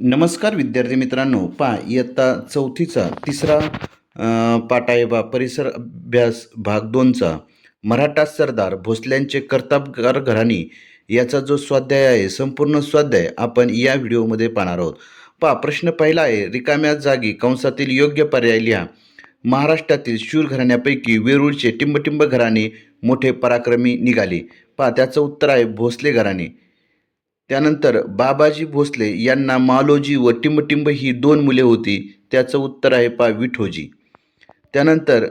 नमस्कार विद्यार्थी मित्रांनो पा इयत्ता चौथीचा तिसरा अ, पाठ आहे बा परिसर अभ्यास भाग दोनचा मराठा सरदार भोसल्यांचे कर्तबगार घराणी याचा जो स्वाध्याय आहे संपूर्ण स्वाध्याय आपण या व्हिडिओमध्ये पाहणार आहोत. पा प्रश्न पहिला आहे रिकाम्या जागी कंसातील योग्य पर्याय लिहा. महाराष्ट्रातील शूर घराण्यापैकी वेरूळचे टिंबटिंब घराणे मोठे पराक्रमी निघाले. पा त्याचं उत्तर आहे भोसले घराणे. त्यानंतर बाबाजी भोसले यांना मालोजी व टिंबटिंब ही दोन मुले होती त्याचं उत्तर आहे पा. विठोजी. त्यानंतर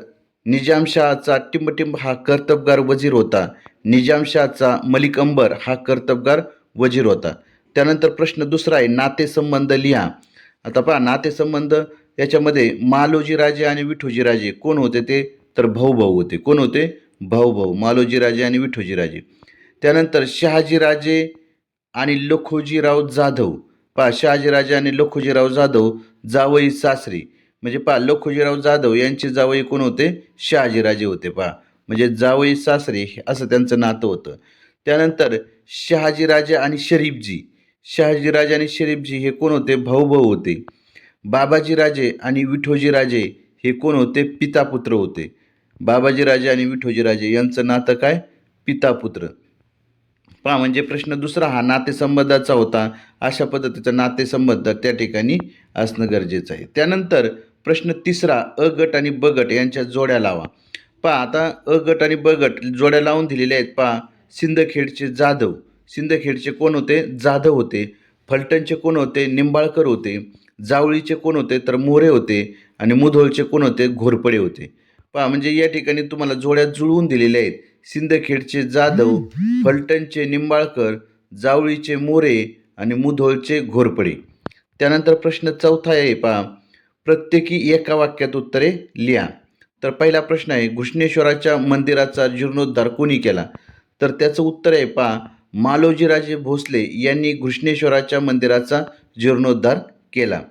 निजामशहाचा टिंबटिंब हा कर्तबगार वजीर होता. निजामशहाचा मलिक अंबर हा कर्तबगार वजीर होता. त्यानंतर प्रश्न दुसरा आहे नातेसंबंध लिहा. आता पहा नातेसंबंध याच्यामध्ये मालोजी राजे आणि विठोजी राजे कोण होते ते? तर भाऊ भाऊ होते. कोण होते? भाऊ भाऊ मालोजी राजे आणि विठोजी राजे. त्यानंतर शहाजी राजे आणि लखोजीराव जाधव. पहा शहाजीराजे आणि लखोजीराव जाधव जावई सासरी. म्हणजे पहा लखोजीराव जाधव यांचे जावई कोण होते? शहाजीराजे होते पहा. म्हणजे जावई सासरे हे असं त्यांचं नातं होतं. त्यानंतर शहाजीराजे आणि शरीफजी. शहाजीराजे आणि शरीफजी हे कोण होते? भाऊ भाऊ होते. बाबाजीराजे आणि विठोजीराजे हे कोण होते? पितापुत्र होते. बाबाजीराजे आणि विठोजीराजे यांचं नातं काय? पितापुत्र. पहा म्हणजे प्रश्न दुसरा हा नातेसंबंधाचा होता. अशा पद्धतीचा नातेसंबंध त्या ठिकाणी असणं गरजेचं आहे. त्यानंतर प्रश्न तिसरा अ गट आणि ब गट यांच्या जोड्या लावा. पहा आता अ गट आणि ब गट जोड्या लावून दिलेल्या आहेत. पहा सिंदखेडचे जाधव. सिंदखेडचे कोण होते? जाधव होते. फलटणचे कोण होते? निंबाळकर होते. जावळीचे कोण होते? तर मोरे होते. आणि मुधोळचे कोण होते? घोरपडे होते. पहा म्हणजे या ठिकाणी तुम्हाला जोड्या जुळवून दिलेल्या आहेत. सिंदखेडचे जाधव फलटणचे निंबाळकर जावळीचे मोरे आणि मुधोळचे घोरपडे. त्यानंतर प्रश्न चौथा आहे पहा. प्रत्येकी एका वाक्यात उत्तरे लिहा. तर पहिला प्रश्न आहे घृष्णेश्वराच्या मंदिराचा जीर्णोद्धार कोणी केला? तर त्याचं उत्तर आहे पहा मालोजीराजे भोसले यांनी घृष्णेश्वराच्या मंदिराचा जीर्णोद्धार केला.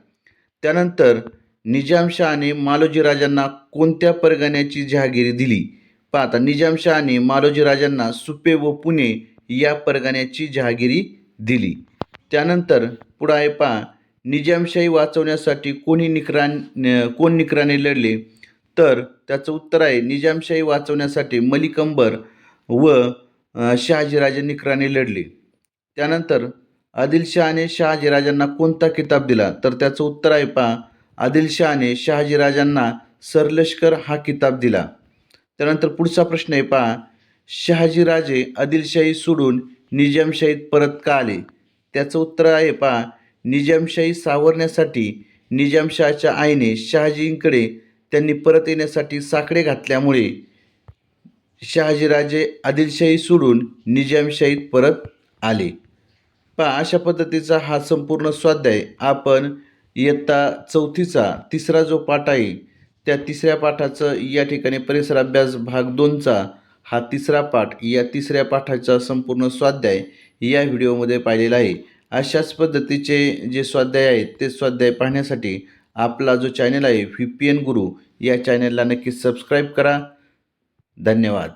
त्यानंतर निजामशहाने मालोजीराजांना कोणत्या परगण्याची जहागिरी दिली? पाहता निजामशहाने मालोजीराजांना सुपे व पुणे या परगण्याची जहागिरी दिली. त्यानंतर पुढं आहे पहा निजामशाही वाचवण्यासाठी कोणी निकरान कोण निकराने लढले? तर त्याचं उत्तर आहे निजामशाही वाचवण्यासाठी मलिकंबर व शहाजीराजे निकराने लढले. त्यानंतर आदिलशहाने शहाजीराजांना कोणता किताब दिला? तर त्याचं उत्तर आहे पहा आदिलशहाने शहाजीराजांना सरलष्कर हा किताब दिला. त्यानंतर पुढचा प्रश्न आहे पहा. शहाजीराजे आदिलशाही सोडून निजामशाहीत परत का आले? त्याचं उत्तर आहे पहा. निजामशाही सावरण्यासाठी निजामशहाच्या आईने शहाजींकडे त्यांनी परत येण्यासाठी साकडे घातल्यामुळे शहाजीराजे आदिलशाही सोडून निजामशाहीत परत आले. पहा अशा पद्धतीचा हा संपूर्ण स्वाध्याय आपण इयत्ता चौथीचा तिसरा जो पाठ आहे त्या तिसऱ्या पाठाचं या ठिकाणी परिसर अभ्यास भाग दोनचा हा तिसरा पाठ या तिसऱ्या पाठाचा संपूर्ण स्वाध्याय या व्हिडिओमध्ये पाहिलेला आहे. अशाच पद्धतीचे जे स्वाध्याय आहेत ते स्वाध्याय पाहण्यासाठी आपला जो चॅनल आहे व्ही पी एन गुरु या चॅनलला नक्की सबस्क्राईब करा. धन्यवाद.